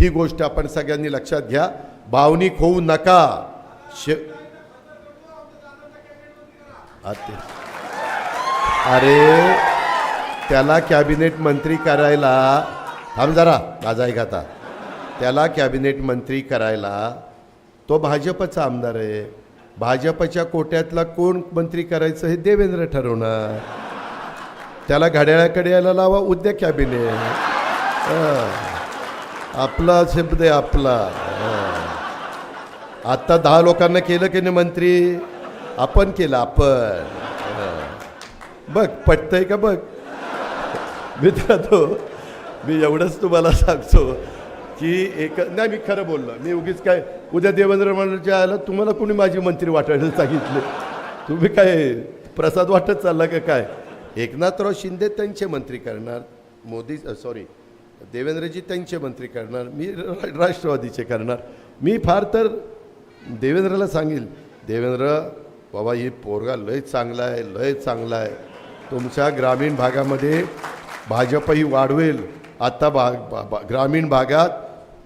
ही गोष्ट आपण सगळ्यांनी लक्षात घ्या. भावनिक होऊ नका. शे अरे त्याला कॅबिनेट मंत्री करायला थांब जरा माझा ऐक आता. त्याला कॅबिनेट मंत्री करायला तो भाजपचा आमदार आहे. भाजपच्या कोट्यातला कोण मंत्री करायचं हे देवेंद्र ठरवणार. त्याला घड्याळाकडे यायला लावा उद्या कॅबिनेट. आपला शब्द आहे आपला. आत्ता दहा लोकांना केलं की नाही मंत्री? आपण केलं आपण. बघ पटतंय का बघ? मित्रांनो मी एवढंच तुम्हाला सांगतो की एक नाही मी खरं बोललो. मी उगीच काय उद्या देवेंद्र मंडळच्या आलं तुम्हाला कोणी माझी मंत्री वाटायला सांगितले? तुम्ही काय प्रसाद वाटत चालला का काय? एकनाथराव शिंदे त्यांचे मंत्री करणार. मोदी सॉरी देवेंद्रजी त्यांचे मंत्री करणार मी रा- राष्ट्रवादीचे करणार. मी फार तर देवेंद्रला सांगेल देवेंद्र बाबा ही पोरगा लय चांगला आहे लय चांगला आहे. तुमच्या ग्रामीण भागामध्ये भाजपही वाढवेल. आता भाग भा- भा- ग्रामीण भागात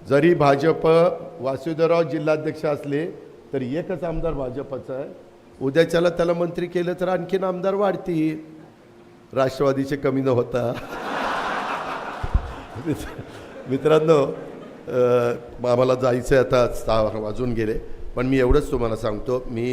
जरी भाजप वासुदेवराव जिल्हाध्यक्ष असले तरी एकच आमदार भाजपचा आहे. उद्याच्याला त्याला मंत्री केलं तर आणखीन आमदार वाढतील. राष्ट्रवादीचे कमी न होता. मित्रांनो आम्हाला जायचं आहे आता सहा वाजून गेले. पण मी एवढंच तुम्हाला सांगतो मी